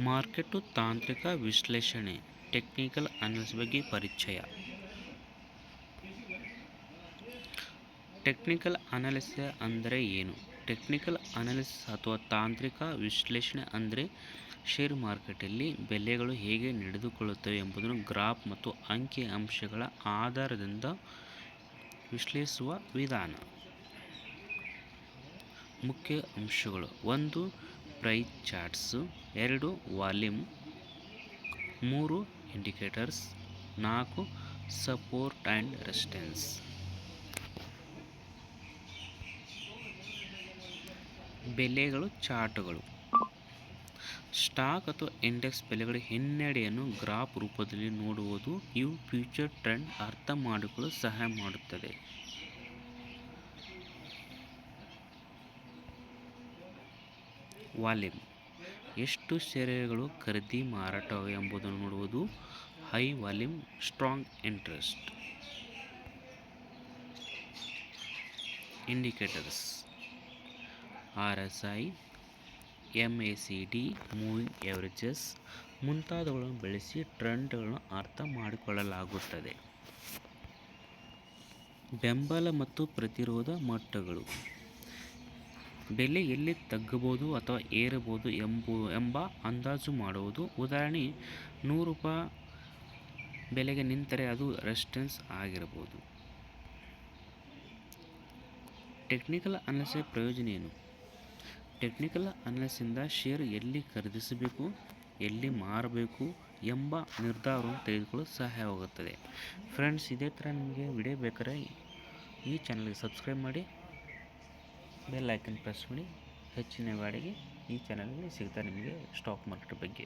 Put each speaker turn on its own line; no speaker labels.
Market ತಾಂತ್ರಿಕ ವಿಶ್ಲೇಷಣೆ, technical analyse ಬಗ್ಗೆ ಪರಿಚಯ. ಟೆಕ್ನಿಕಲ್ ಅನಾಲಿಸ್ ಅಂದರೆ ಏನು? ಟೆಕ್ನಿಕಲ್ ಅನಾಲಿಸ್ ಅಥವಾ ತಾಂತ್ರಿಕ ವಿಶ್ಲೇಷಣೆ ಅಂದರೆ ಷೇರು ಮಾರುಕಟ್ಟೆಯಲ್ಲಿ ಬೆಲೆಗಳು ಹೇಗೆ ನಡೆದುಕೊಳ್ಳುತ್ತವೆ ಎಂಬುದನ್ನು ಗ್ರಾಫ್ ಮತ್ತು ಅಂಕಿ ಅಂಶಗಳ ಆಧಾರದಿಂದ ವಿಶ್ಲೇಷಿಸುವ ವಿಧಾನ. ಮುಖ್ಯ ಅಂಶಗಳು. ಒಂದು ಪ್ರೈಸ್ ಚಾರ್ಟ್ಸು ಎರಡು ವಾಲ್ಯೂಮ್, ಮೂರು ಇಂಡಿಕೇಟರ್ಸ್, ನಾಲ್ಕು ಸಪೋರ್ಟ್ ಆ್ಯಂಡ್ ರೆಸಿಸ್ಟೆನ್ಸ್. ಬೆಲೆಗಳು, ಚಾರ್ಟ್ಗಳು. ಸ್ಟಾಕ್ ಅಥವಾ ಇಂಡೆಕ್ಸ್ ಬೆಲೆಗಳ ಹಿನ್ನಡೆಯನ್ನು ಗ್ರಾಫ್ ರೂಪದಲ್ಲಿ ನೋಡುವುದು ಇವು ಫ್ಯೂಚರ್ ಟ್ರೆಂಡ್ ಅರ್ಥ ಮಾಡಿಕೊಳ್ಳಲು ಸಹಾಯ ಮಾಡುತ್ತದೆ. ವಾಲ್ಯೂಮ್ ಎಷ್ಟು ಷೇರುಗಳು ಖರೀದಿ ಮಾರಾಟ ಎಂಬುದನ್ನು ನೋಡುವುದು high volume strong interest. Indicators. R S I M A C D, moving averages ಮುಂತಾದವುಗಳನ್ನು ಬಳಸಿ ಟ್ರೆಂಡ್ಗಳನ್ನು ಅರ್ಥ ಮಾಡಿಕೊಳ್ಳಲಾಗುತ್ತದೆ. ಬೆಂಬಲ ಮತ್ತು ಪ್ರತಿರೋಧ ಮಟ್ಟಗಳು. ಬೆಲೆ ಎಲ್ಲಿ ತಗ್ಗಬಹುದು ಅಥವಾ ಏರಬಹುದು ಎಂಬು, ಎಂಬ ಅಂದಾಜು ಮಾಡುವುದು. ಉದಾಹರಣೆ, ನೂರು ರೂಪಾಯಿ ಬೆಲೆಗೆ ನಿಂತರೆ ಅದು ರೆಸಿಸ್ಟೆನ್ಸ್ ಆಗಿರಬಹುದು. ಟೆಕ್ನಿಕಲ್ ಅನಾಲಿಸಿಸ್ ಪ್ರಯೋಜನ ಏನು? ಟೆಕ್ನಿಕಲ್ ಅನಾಲಿಸಿಂದ ಶೇರ್ ಎಲ್ಲಿ ಖರೀದಿಸಬೇಕು, ಎಲ್ಲಿ ಮಾರಬೇಕು ಎಂಬ ನಿರ್ಧಾರವನ್ನು ತೆಗೆದುಕೊಳ್ಳಲು ಸಹಾಯವಾಗುತ್ತದೆ. ಫ್ರೆಂಡ್ಸ್ ಇದೇ ಥರ ನಿಮಗೆ ವಿಡಿಯೋ ಬೇಕಾದ್ರೆ ಈ ಚಾನಲ್ಗೆ ಸಬ್ಸ್ಕ್ರೈಬ್ ಮಾಡಿ. ಬೆಲ್ ಐಕನ್ ಪ್ರೆಸ್ ಮಾಡಿ ಹೆಚ್ಚಿನ ಬಾಡಿಗೆ ಈ ಚಾನಲ್ಗೆ ಸಿಗ್ತಾರೆ ನಿಮಗೆ ಸ್ಟಾಕ್ ಮಾರ್ಕೆಟ್ ಬಗ್ಗೆ.